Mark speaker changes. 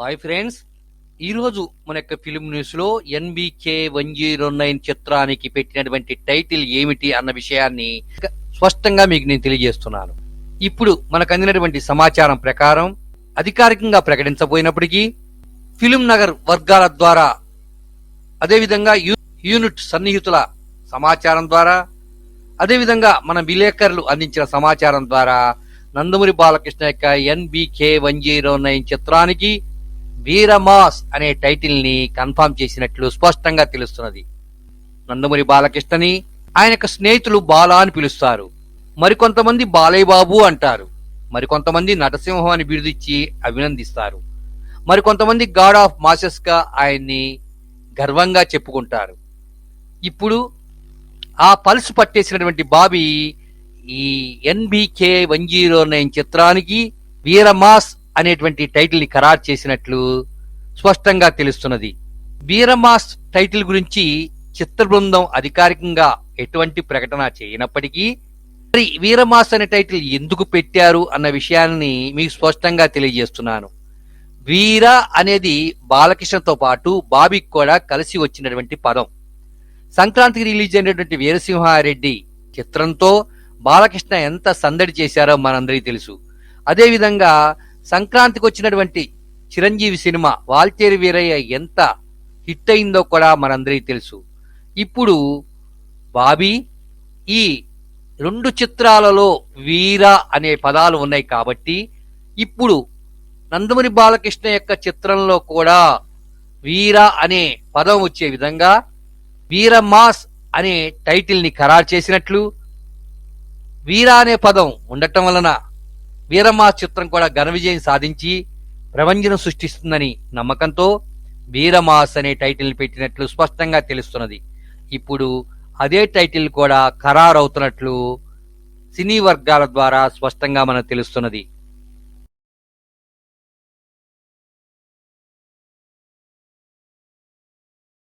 Speaker 1: Hi friends. ఈరోజు మన యొక్క ఫిలిం న్యూస్లో ఎన్బికే వన్ జీరో నైన్ చిత్రానికి పెట్టినటువంటి టైటిల్ ఏమిటి అన్న విషయాన్ని స్పష్టంగా మీకు నేను తెలియజేస్తున్నాను. ఇప్పుడు మనకు అందినటువంటి సమాచారం ప్రకారం అధికారికంగా ప్రకటించబోయినప్పటికీ ఫిలిం నగర్ వర్గాల ద్వారా అదేవిధంగా యూ- యూనిట్ సన్నిహితుల సమాచారం ద్వారా అదేవిధంగా మన విలేకరులు అందించిన సమాచారం ద్వారా నందమూరి బాలకృష్ణ యొక్క ఎన్బికే వన్ జీరో నైన్ చిత్రానికి వీరమాస్ అనే టైటిల్ని కన్ఫర్మ్ చేసినట్లు స్పష్టంగా తెలుస్తున్నది. నందమూరి బాలకృష్ణని ఆయన స్నేహితులు బాల అని పిలుస్తారు. మరికొంతమంది బాలయ్య బాబు అంటారు. మరికొంతమంది నటసింహం అని బిరుదిచ్చి అభినందిస్తారు. మరికొంతమంది గాడ్ ఆఫ్ మాసెస్గా ఆయన్ని గర్వంగా చెప్పుకుంటారు. ఇప్పుడు ఆ పల్స్ పట్టేసినటువంటి బాబీ ఈ ఎన్బికే వన్ జీరో నైన్ చిత్రానికి వీరమాస్ అనేటువంటి టైటిల్ని ఖరారు చేసినట్లు స్పష్టంగా తెలుస్తున్నది. వీరమాస్ టైటిల్ గురించి చిత్ర బృందం అధికారికంగా ఎటువంటి ప్రకటన చేయనప్పటికీ మరి వీరమాస్ అనే టైటిల్ ఎందుకు పెట్టారు అన్న విషయాన్ని మీకు స్పష్టంగా తెలియజేస్తున్నాను. వీర అనేది బాలకృష్ణతో పాటు బాబీకి కూడా కలిసి వచ్చినటువంటి పదం. సంక్రాంతికి రిలీజ్ అయినటువంటి వీరసింహారెడ్డి చిత్రంతో బాలకృష్ణ ఎంత సందడి చేశారో మనందరికీ తెలుసు. అదేవిధంగా సంక్రాంతికి వచ్చినటువంటి చిరంజీవి సినిమా వాల్తేరు వీరయ్య ఎంత హిట్ అయిందో కూడా మనందరికీ తెలుసు. ఇప్పుడు బాబీ ఈ రెండు చిత్రాలలో వీర అనే పదాలు ఉన్నాయి కాబట్టి ఇప్పుడు నందమూరి బాలకృష్ణ యొక్క చిత్రంలో కూడా వీర అనే పదం వచ్చే విధంగా వీర మాస్ అనే టైటిల్ని ఖరారు చేసినట్లు వీర అనే పదం ఉండటం వలన వీరమాస్ చిత్రం కూడా ఘన విజయం సాధించి ప్రపంచం సృష్టిస్తుందని నమ్మకంతో వీరమాస్ అనే టైటిల్ పెట్టినట్లు స్పష్టంగా తెలుస్తున్నది. ఇప్పుడు అదే టైటిల్ కూడా ఖరారవుతున్నట్లు సినీ వర్గాల ద్వారా స్పష్టంగా మనకు తెలుస్తున్నది.